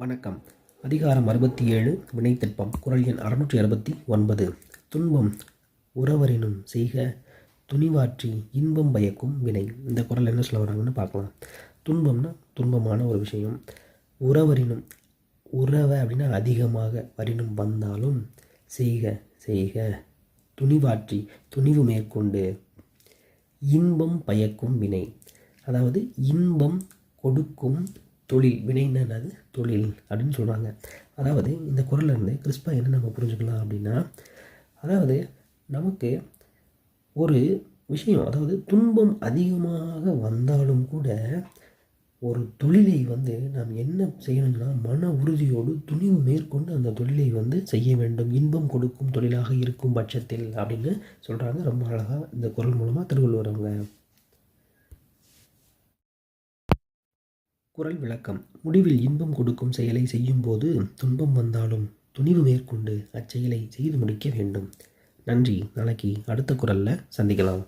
வணக்கம். அதிகாரம் அறுபத்தி ஏழு வினைத்திற்பம். குரல் எண் அறுநூற்றி அறுபத்தி ஒன்பது. துன்பம் உறவரினும் செய்க. துணிவாற்றி இன்பம் பயக்கும் வினை. இந்த குரல் என்ன சொல்ல வராங்கன்னு பார்க்கலாம். துன்பம்னா துன்பமான ஒரு விஷயம். உறவரினும் உறவை அப்படின்னா அதிகமாக வரினும் வந்தாலும் செய்க செய்க. துணிவாற்றி துணிவு மேற்கொண்டு இன்பம் பயக்கும் வினை. அதாவது இன்பம் கொடுக்கும் தொழில் வினைன்னா தொழில் அப்படின்னு சொல்கிறாங்க அதாவது இந்த குரல்ல இருந்து கிறிஸ்பா என்ன நம்ம புரிஞ்சுக்கலாம் அப்படின்னா அதாவது நமக்கு ஒரு விஷயம் அதாவது துன்பம் அதிகமாக வந்தாலும் கூட ஒரு தொழிலை வந்து நாம் என்ன செய்யணும்னா மன உறுதியோடு துணிவு மேற்கொண்டு அந்த தொழிலை வந்து செய்ய வேண்டும். இன்பம் கொடுக்கும் தொழிலாக இருக்கும் பட்சத்தில் அப்படின்னு சொல்கிறாங்க ரொம்ப அழகாக இந்த குரல் மூலமாக திருவள்ளுவர் அவங்க. குரல் விளக்கம். முடிவில் இன்பம் கொடுக்கும் செயலை செய்யும்போது துன்பம் வந்தாலும் துணிவு மேற்கொண்டு அச்செயலை செய்து முடிக்க வேண்டும். நன்றி. நாளைக்கு அடுத்த குரலில் சந்திக்கலாம்.